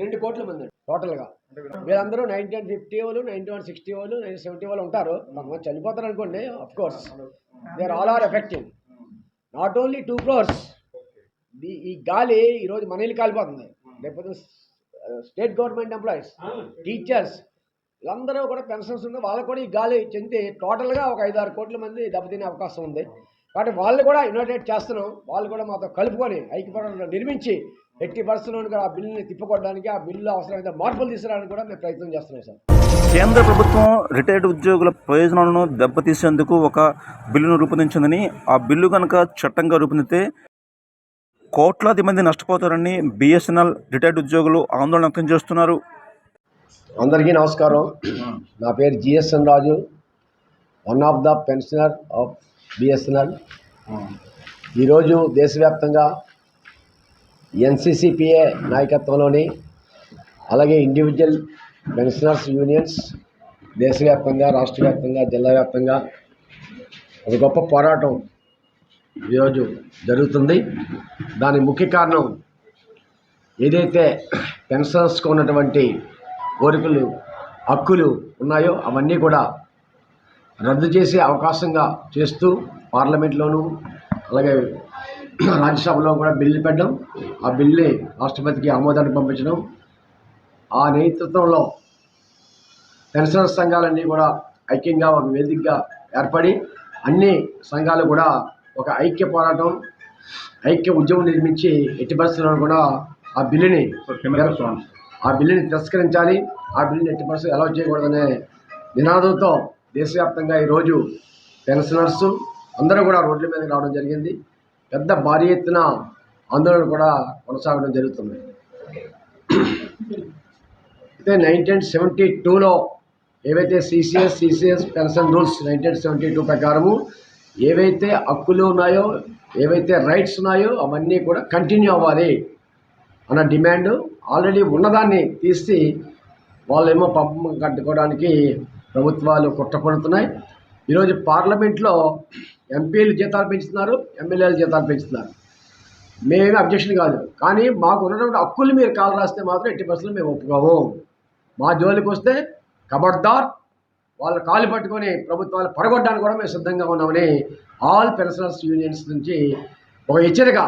రెండు కోట్ల మంది అండి టోటల్గా. వీళ్ళందరూ నైన్టీన్ ఫిఫ్టీ వాళ్ళు నైన్టీ వన్ సిక్స్టీ వాళ్ళు నైన్టీన్ సెవెంటీ వాళ్ళు ఉంటారు. కొంతమంది చనిపోతారు అనుకోండి of course there all are effective not only two crores ఈ గాలి ఈరోజు మన ఇల్లు కాలిపోతుంది. లేకపోతే స్టేట్ గవర్నమెంట్ ఎంప్లాయీస్ టీచర్స్ వీళ్ళందరూ కూడా పెన్షన్స్ ఉన్న వాళ్ళకు కూడా ఈ గాలి చెంది టోటల్గా ఒక ఐదు ఆరు కోట్ల మంది దెబ్బతినే అవకాశం ఉంది. కాబట్టి వాళ్ళు కూడా యునైటెడ్ చేస్తున్నాం. వాళ్ళు కూడా మాతో కలుపుకొని ఐక్యపడంలో నిర్మించి ఎట్టి పరిస్థితుల్లో కూడా ఆ బిల్లుని తిప్పుకోవడానికి ఆ బిల్లు అవసరమైతే మార్పులు తీసుకురావడానికి కూడా మేము ప్రయత్నం చేస్తున్నాం సార్. కేంద్ర ప్రభుత్వం రిటైర్డ్ ఉద్యోగుల ప్రయోజనాలను దెబ్బతీసేందుకు ఒక బిల్లును రూపొందించిందని ఆ బిల్లు కనుక చట్టంగా రూపొందితే కోట్లాది మంది నష్టపోతారని బిఎస్ఎన్ఎల్ రిటైర్డ్ ఉద్యోగులు ఆందోళన వ్యక్తం చేస్తున్నారు. అందరికీ నమస్కారం. నా పేరు GSN Raju. One of the pensioner of BSNL ఈరోజు దేశవ్యాప్తంగా ఎన్సిసిపిఏ నాయకత్వంలోని అలాగే ఇండివిజువల్ పెన్షనర్స్ యూనియన్స్ దేశవ్యాప్తంగా రాష్ట్ర వ్యాప్తంగా జిల్లా వ్యాప్తంగా ఒక గొప్ప పోరాటం ఈరోజు జరుగుతుంది. దాని ముఖ్య కారణం ఏదైతే పెన్షనర్స్కు ఉన్నటువంటి కోరికలు హక్కులు ఉన్నాయో అవన్నీ కూడా రద్దు చేసే అవకాశంగా చేస్తూ పార్లమెంట్లోనూ అలాగే రాజ్యసభలో కూడా బిల్లు పెట్టడం ఆ బిల్లు రాష్ట్రపతికి ఆమోదాన్ని పంపించడం ఆ నేతృత్వంలో పెన్షనర్ సంఘాలన్నీ కూడా ఐక్యంగా ఒక వేదికగా ఏర్పడి అన్ని సంఘాలు కూడా ఒక ఐక్య పోరాటం ఐక్య ఉద్యమం నిర్మించి ఎట్టి పరిస్థితుల్లో కూడా ఆ బిల్లుని ఆ బిల్లుని తిరస్కరించాలి. ఆ బిల్లుని ఎట్టి పరిస్థితులు అలౌ చేయకూడదనే నినాదంతో దేశవ్యాప్తంగా ఈరోజు పెన్షనర్స్ అందరూ కూడా రోడ్ల మీదకి రావడం జరిగింది. పెద్ద భారీ ఎత్తున ఆందోళన కూడా కొనసాగడం జరుగుతుంది. అయితే నైన్టీన్ సెవెంటీ టూలో ఏవైతే CCS CCS pension rules nineteen seventy two ప్రకారము ఏవైతే హక్కులు ఉన్నాయో ఏవైతే రైట్స్ ఉన్నాయో అవన్నీ కూడా కంటిన్యూ అవ్వాలి అన్న డిమాండ్ ఆల్రెడీ ఉన్నదాన్ని తీసి వాళ్ళేమో పంపం కట్టుకోవడానికి ప్రభుత్వాలు కుట్రపడుతున్నాయి. ఈరోజు పార్లమెంట్లో ఎంపీలు జీతాలు పెంచుతున్నారు ఎమ్మెల్యేలు జీతాలు పెంచుతున్నారు. మేమేమి అబ్జెక్షన్ కాదు. కానీ మాకు ఉన్నటువంటి హక్కులు మీరు కాలు రాస్తే మాత్రం ఎట్టి బస్సులు మేము ఒప్పుకోము. మా జోలికి వస్తే కబడ్దార్ వాళ్ళ కాలు పట్టుకొని ప్రభుత్వాలు పడగొట్టడానికి కూడా మేము సిద్ధంగా ఉన్నామని ఆల్ పెన్షనర్స్ యూనియన్స్ నుంచి ఒక హెచ్చరిక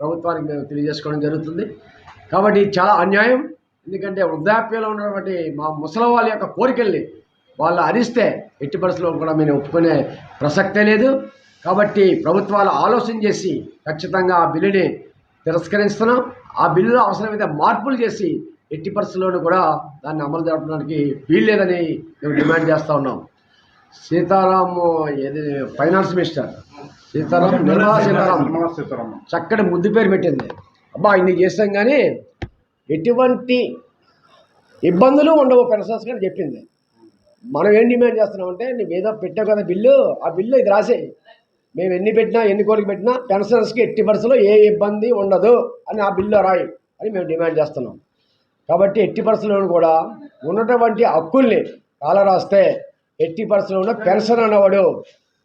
ప్రభుత్వానికి మేము తెలియజేసుకోవడం జరుగుతుంది. కాబట్టి చాలా అన్యాయం. ఎందుకంటే వృద్ధాప్యంలో ఉన్నటువంటి మా ముసలి వాళ్ళ యొక్క కోరికల్ని వాళ్ళు అరిస్తే ఎట్టి పరిస్థితుల్లో కూడా మేము ఒప్పుకునే ప్రసక్తే లేదు. కాబట్టి ప్రభుత్వాలు ఆలోచన చేసి ఖచ్చితంగా ఆ బిల్లుని తిరస్కరిస్తున్నాం. ఆ బిల్లులో అవసరమైతే మార్పులు చేసి ఎట్టి పరిస్థితుల్లోనూ కూడా దాన్ని అమలు జరపడానికి వీల్లేదని మేము డిమాండ్ చేస్తూ ఉన్నాం. సీతారాం ఏది ఫైనాన్స్ మినిస్టర్? సీతారాం నిర్మలా సీతారాం. చక్కటి ముద్దు పేరు పెట్టింది. అబ్బా ఇన్ని చేస్తాం కానీ ఎటువంటి ఇబ్బందులు ఉండవు పెన్షన్స్ అని చెప్పింది. మనం ఏం డిమాండ్ చేస్తున్నామంటే నువ్వు ఏదో పెట్టావు కదా బిల్లు ఆ బిల్లు ఇది రాసేయి. మేము ఎన్ని పెట్టినా ఎన్ని కోరిక పెట్టినా పెన్షనర్స్కి ఎట్టి పరిస్థితుల్లో ఏ ఇబ్బంది ఉండదు అని ఆ బిల్లు రాయి అని మేము డిమాండ్ చేస్తున్నాం. కాబట్టి ఎట్టి పరిస్థితుల్లో కూడా ఉన్నటువంటి హక్కుల్ని కాల రాస్తే ఎట్టి పరిస్థితుల్లో పెన్షన్ అన్నవాడు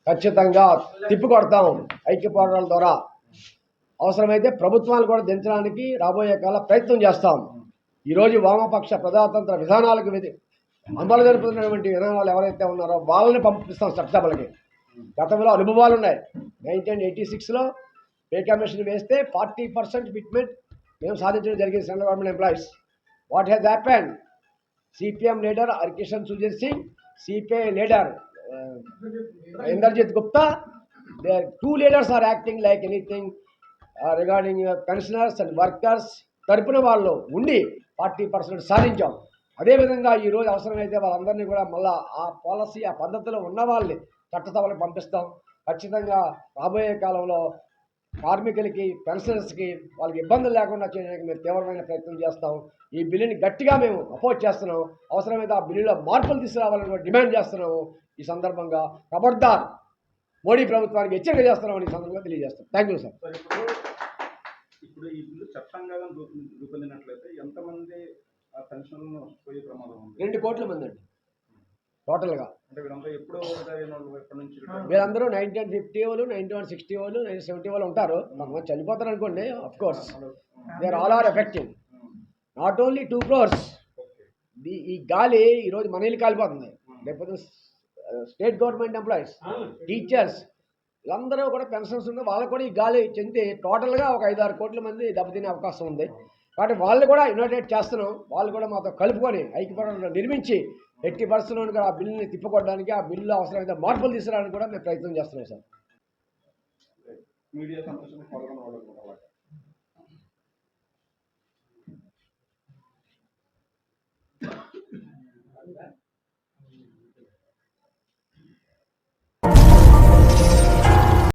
ఖచ్చితంగా తిప్పికొడతాం ఐక్య పోరాటాల ద్వారా. అవసరమైతే ప్రభుత్వాలు కూడా దించడానికి రాబోయే కాల ప్రయత్నం చేస్తాం. ఈరోజు వామపక్ష ప్రజాతంత్ర విధానాలకు వ్యతి జరుపుతున్నటువంటి విధానాలు ఎవరైతే ఉన్నారో వాళ్ళని పంపిస్తాం చట్టసభలకి గతంలో అనుభవాలు ఉన్నాయి. నైన్టీన్ ఎయిటీ సిక్స్లో పే కమిషన్ వేస్తే ఫార్టీ పర్సెంట్ ఫిట్మెంట్ మేము సాధించడం జరిగింది central government employees. What has happen? CPM leader Harikishan Surjeet Singh CPI leader Indrajit Gupta. They two leaders are acting like anything regarding pensioners and workers. తరపున వాళ్ళు ఉండి forty percent సాధించాం. అదేవిధంగా ఈరోజు అవసరమైతే వాళ్ళందరినీ కూడా మళ్ళీ ఆ పాలసీ ఆ పద్ధతిలో ఉన్న వాళ్ళని చట్టసభలకు పంపిస్తాం. ఖచ్చితంగా రాబోయే కాలంలో కార్మికులకి పెన్షనర్స్కి వాళ్ళకి ఇబ్బందులు లేకుండా చేయడానికి మేము తీవ్రమైన ప్రయత్నం చేస్తాం. ఈ బిల్లుని గట్టిగా మేము అపోజ్ చేస్తున్నాం. అవసరమైతే ఆ బిల్లులో మార్పులు తీసుకురావాలని కూడా డిమాండ్ చేస్తున్నాము. ఈ సందర్భంగా ఖబర్దార్ మోడీ ప్రభుత్వానికి హెచ్చరిక చేస్తున్నామని ఈ సందర్భంగా తెలియజేస్తాం. Thank you sir. ఇప్పుడు ఈ బిల్లు చట్టంగా రూపొందినట్లయితే ఎంతమంది ఆ పెన్షన్లను పోయే ప్రమాదం ఉంది. రెండు కోట్ల మంది అండి. టోటల్గా. వీళ్ళందరూ నైన్టీన్ ఫిఫ్టీ వాళ్ళు నైన్టీ వన్ సిక్స్టీ వాళ్ళు నైన్టీన్ సెవెంటీ వాళ్ళు ఉంటారు. కొంతమంది చనిపోతారు అనుకోండి of course they are all are effective not only two crores ఈ గాలి ఈరోజు మన ఇల్లు కాలిపోతుంది. లేకపోతే స్టేట్ గవర్నమెంట్ ఎంప్లాయీస్ టీచర్స్ వీళ్ళందరూ కూడా పెన్షన్స్ ఉన్న వాళ్ళకు కూడా ఈ గాలి చెంది టోటల్గా ఒక ఐదు ఆరు కోట్ల మంది దెబ్బతినే అవకాశం ఉంది. కాబట్టి వాళ్ళు కూడా యునైటెడ్ చేస్తున్నాం. వాళ్ళు కూడా మాతో కలుపుకొని ఐక్యపరంలో నిర్మించి ఎట్టి పరిస్థితుల్లో కూడా ఆ బిల్లుని తిప్పుకోవడానికి ఆ బిల్లు అవసరమైతే మార్పులు తీసుకురావడానికి కూడా మేము ప్రయత్నం చేస్తున్నాం సార్. మీడియా సంతోషం